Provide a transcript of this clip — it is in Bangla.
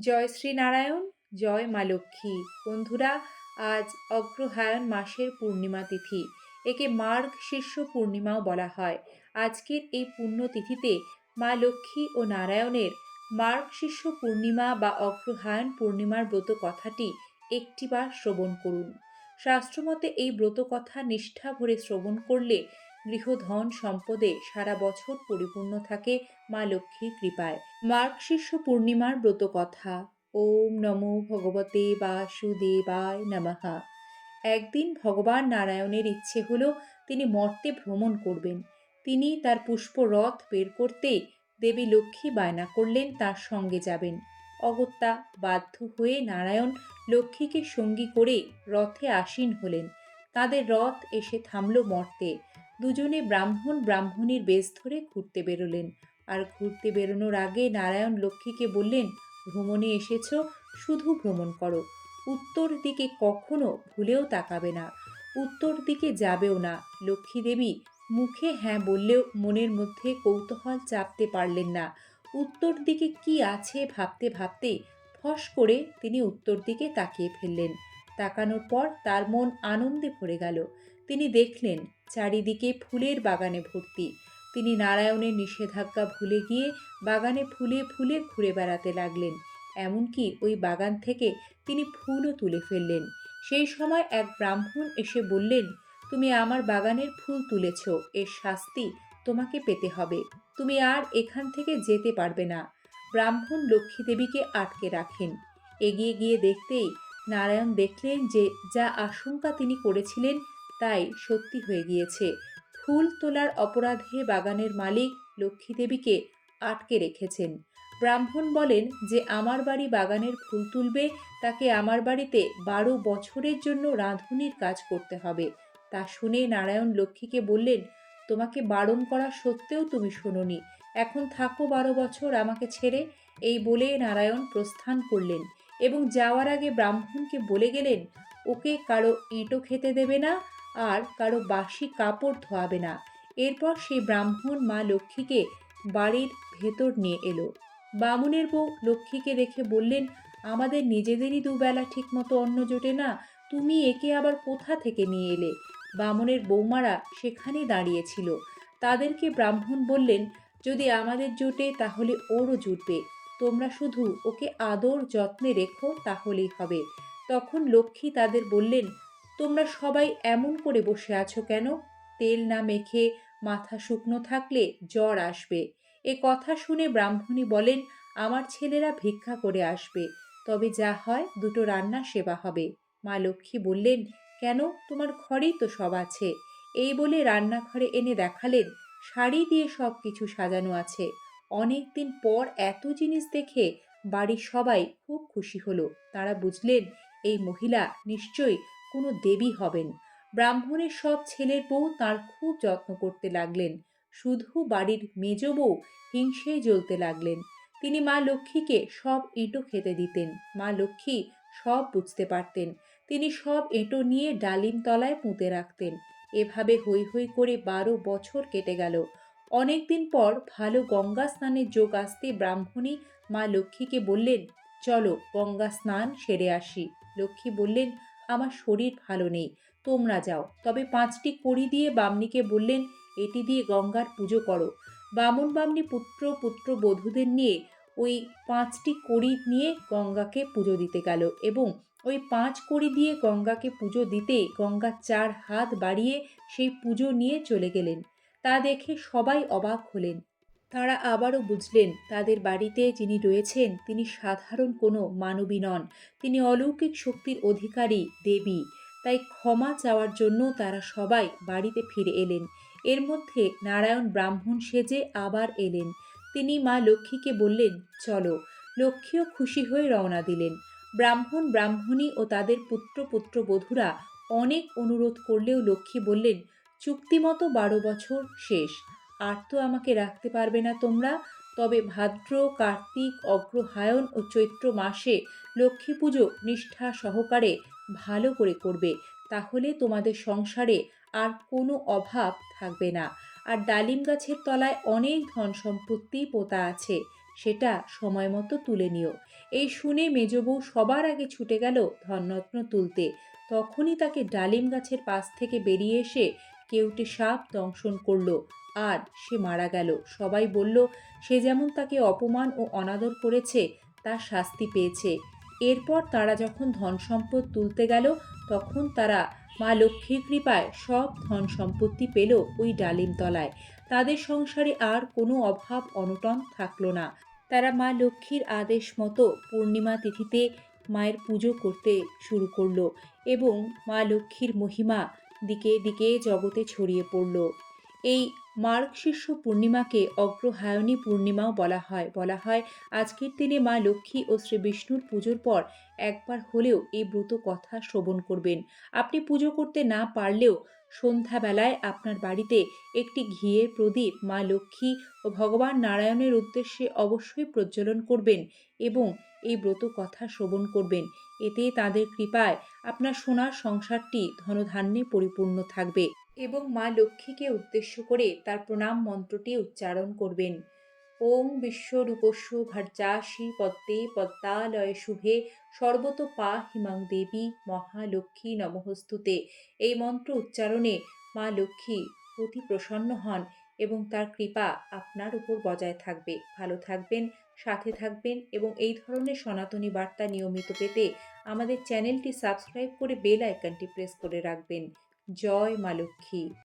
জয় শ্রীনারায়ণ, জয় মা লক্ষ্মী। বন্ধুরা, আজ অগ্রহায়ণ মাসের পূর্ণিমা তিথি। একে মার্গ শীর্ষ পূর্ণিমাও বলা হয়। আজকের এই পুণ্যতিথিতে মা লক্ষ্মী ও নারায়ণের মার্গ শীর্ষ পূর্ণিমা বা অগ্রহায়ণ পূর্ণিমার ব্রত কথাটি একটিবার শ্রবণ করুন। শাস্ত্রমতে এই ব্রত কথা নিষ্ঠা ভরে শ্রবণ করলে গৃহধন সম্পদে সারা বছর পরিপূর্ণ থাকে মা লক্ষ্মীর কৃপায়। মার্গশীর্ষ পূর্ণিমার ব্রত কথা ওম নমো ভগবতে বাসুদেবায় নমঃ। একদিন ভগবান নারায়ণের ইচ্ছে হলো তিনি মর্তে ভ্রমণ করবেন। তিনি তার পুষ্পরথ বের করতে দেবী লক্ষ্মী বায়না করলেন, তার সঙ্গে যাবেন। অগত্যা বাধ্য হয়ে নারায়ণ লক্ষ্মীকে সঙ্গী করে রথে আসীন হলেন। তাদের রথ এসে থামল মর্তে। দুজনে ব্রাহ্মণ ব্রাহ্মণীর বেশ ধরে ঘুরতে বেরোলেন। আর ঘুরতে বেরোনোর আগে নারায়ণ লক্ষ্মীকে বললেন, ভ্রমণে এসেছ, শুধু ভ্রমণ করো। উত্তর দিকে কখনো ভুলেও তাকাবে না। উত্তর দিকে যাবেও না। লক্ষ্মী দেবী মুখে হ্যাঁ বললেও মনের মধ্যে কৌতূহল চাপতে পারলেন না। উত্তর দিকে কি আছে ভাবতে ভাবতে ফস করে তিনি উত্তর দিকে তাকিয়ে ফেললেন। তাকানোর পর তার মন আনন্দে ভরে গেল। তিনি দেখলেন চারিদিকে ফুলের বাগানে ভর্তি। তিনি নারায়ণের নিষেধাজ্ঞা ভুলে গিয়ে বাগানে ফুলে ফুলে ঘুরে বেড়াতে লাগলেন। এমনকি ওই বাগান থেকে তিনি ফুলও তুলে ফেললেন। সেই সময় এক ব্রাহ্মণ এসে বললেন, তুমি আমার বাগানের ফুল তুলেছ, এর শাস্তি তোমাকে পেতে হবে। তুমি আর এখান থেকে যেতে পারবে না ব্রাহ্মণ লক্ষ্মী দেবীকে আটকে রাখেন। এগিয়ে গিয়ে দেখতেই নারায়ণ দেখলেন যে যা আশঙ্কা তিনি করেছিলেন তাই সত্যি হয়ে গিয়েছে। ফুল তোলার অপরাধে বাগানের মালিক লক্ষ্মী দেবীকে আটকে রেখেছেন। ব্রাহ্মণ বলেন যে, আমার বাড়ি বাগানের ফুল তুলবে, তাকে আমার বাড়িতে বারো বছরের জন্য রাঁধুনির কাজ করতে হবে। তা শুনে নারায়ণ লক্ষ্মীকে বললেন, তোমাকে বারণ করা সত্ত্বেও তুমি শোনোনি। এখন থাকো বারো বছর আমাকে ছেড়ে। এই বলে নারায়ণ প্রস্থান করলেন এবং যাওয়ার আগে ব্রাহ্মণকে বলে গেলেন ওকে কারও ইঁটো খেতে দেবে না আর কারও বাসি কাপড় ধোয়াবে না। এরপর সেই ব্রাহ্মণ মা লক্ষ্মীকে বাড়ির ভেতর নিয়ে এলো। বামুনের বউ লক্ষ্মীকে দেখে বললেন, আমাদের নিজেদেরই দুবেলা ঠিকমতো অন্ন জোটে না, তুমি একে আবার কোথা থেকে নিয়ে এলে? বামনের বৌমারা সেখানেই দাঁড়িয়েছিল। তাদেরকে ব্রাহ্মণ বললেন, যদি আমাদের জোটে তাহলে ওরও জুটবে। তোমরা শুধু ওকে আদর যত্নে রেখো, তাহলেই হবে। তখন লক্ষ্মী তাদের বললেন, তোমরা সবাই এমন করে বসে আছো কেন? তেল না মেখে মাথা শুকনো থাকলে জ্বর আসবে। এ কথা শুনে ব্রাহ্মণী বলেন, আমার ছেলেরা ভিক্ষা করে আসবে। তবে যা হয়, দুটো রান্না সেবা হবে। মা লক্ষ্মী বললেন, কেন? তোমার ঘরেই তো সব আছে। এই বলে রান্নাঘরে এনে দেখালেন, শাড়ি দিয়ে সব কিছু সাজানো আছে। অনেক দিন পর এত জিনিস দেখে বাড়ির সবাই খুব খুশি হলো। তারা বুঝলেন এই মহিলা নিশ্চয়ই কোনো দেবী হবেন। ব্রাহ্মণের সব ছেলের বউ তার খুব যত্ন করতে লাগলেন। শুধু বাড়ির মেজ বউ হিংসেই জ্বলতে লাগলেন। তিনি মা লক্ষ্মীকে সব এঁটো খেতে দিতেন। মা লক্ষ্মী সব বুঝতে পারতেন। তিনি সব এঁটো নিয়ে ডালিম তলায় পুঁতে রাখতেন। এভাবে হৈ হৈ করে বারো বছর কেটে গেল। অনেকদিন পর ভালো গঙ্গা স্নানের যোগ আসতে ব্রাহ্মণী মা লক্ষ্মীকে বললেন, চলো গঙ্গা স্নান সেরে আসি। লক্ষ্মী বললেন, আমার শরীর ভালো নেই, তোমরা যাও। তবে পাঁচটি কড়ি দিয়ে বামনিকে বললেন, এটি দিয়ে গঙ্গার পুজো করো। বামন বামনি পুত্র পুত্র বধূদের নিয়ে ওই পাঁচটি কড়ি নিয়ে গঙ্গাকে পুজো দিতে গেল এবং ওই পাঁচ কড়ি দিয়ে গঙ্গাকে পুজো দিতে গঙ্গা চার হাত বাড়িয়ে সেই পুজো নিয়ে চলে গেলেন। তা দেখে সবাই অবাক হলেন। তারা আবারও বুঝলেন, তাদের বাড়িতে যিনি রয়েছেন, তিনি সাধারণ কোনো মানবী নন। তিনি অলৌকিক শক্তির অধিকারী, দেবী। তাই ক্ষমা চাওয়ার জন্য তারা সবাই বাড়িতে ফিরে এলেন। এর মধ্যে নারায়ণ ব্রাহ্মণ সেজে আবার এলেন। তিনি মা লক্ষ্মীকে বললেন, চলো। লক্ষ্মীও খুশি হয়ে রওনা দিলেন। ব্রাহ্মণ, ব্রাহ্মণী ও তাদের পুত্র পুত্র বধূরা অনেক অনুরোধ করলেও লক্ষ্মী বললেন, চুক্তিমতো বারো বছর শেষ। আর তো আমাকে রাখতে পারবে না তোমরা। তবে ভাদ্র, কার্তিক, অগ্রহায়ণ ও চৈত্র মাসে লক্ষ্মী পুজো নিষ্ঠা সহকারে ভালো করে করবে। তাহলে তোমাদের সংসারে আর কোনো অভাব থাকবে না। আর ডালিম গাছের তলায় অনেক ধন সম্পত্তি পোতা আছে, সেটা সময় মতো তুলে নিও। এই শুনে মেজবউ সবার আগে ছুটে গেল ধনরত্ন তুলতে। তখনই তাকে ডালিম গাছের পাশ থেকে বেরিয়ে এসে কেউটে সাপ দংশন করল। আর সে মারা গেল। সবাই বলল, সে যেমন তাকে অপমান ও অনাদর করেছে, তার শাস্তি পেয়েছে। এরপর তারা যখন ধন সম্পদ তুলতে গেল, তখন তারা মা লক্ষ্মীর কৃপায় সব ধন সম্পত্তি পেল ওই ডালিম তলায়। তাদের সংসারে আর কোনো অভাব অনটন থাকল না। তারা মা লক্ষ্মীর আদেশ মতো পূর্ণিমা তিথিতে মায়ের পুজো করতে শুরু করল এবং মা লক্ষ্মীর মহিমা দিকে দিকে জগতে ছড়িয়ে পড়ল। এই মার্গশীর্ষ পূর্ণিমাকে অগ্রহায়ণী পূর্ণিমাও বলা হয়। বলা হয়, আজকের দিনে মা লক্ষ্মী ও শ্রী বিষ্ণুর পুজোর পর একবার হলেও এই ব্রত কথা শ্রবণ করবেন। আপনি পুজো করতে না পারলেও সন্ধ্যাবেলায় আপনার বাড়িতে একটি ঘিয়ের প্রদীপ মা লক্ষ্মী ও ভগবান নারায়ণের উদ্দেশ্যে অবশ্যই প্রজ্বলন করবেন এবং এই ব্রত কথা শ্রবণ করবেন। এতে তাদের কৃপায় আপনার সোনার সংসারটি ধনধান্যে পরিপূর্ণ থাকবে। এবং মা লক্ষ্মীকে উদ্দেশ্য করে তার প্রণাম মন্ত্রটি উচ্চারণ করবেন। ওম বিশ্বরূপস্য ভার্যাসি পদ্মে পদ্মালয় শুভে সর্বত পা হিমাং দেবী মহালক্ষ্মী নমহস্তুতে এই মন্ত্র উচ্চারণে মা লক্ষ্মী অতি প্রসন্ন হন এবং তার কৃপা আপনার উপর বজায় থাকবে। ভালো থাকবেন, সাথে থাকবেন এবং এই ধরনের সনাতনী বার্তা নিয়মিত পেতে আমাদের চ্যানেলটি সাবস্ক্রাইব করে বেল আইকনটি প্রেস করে রাখবেন। জয় মা লক্ষ্মী।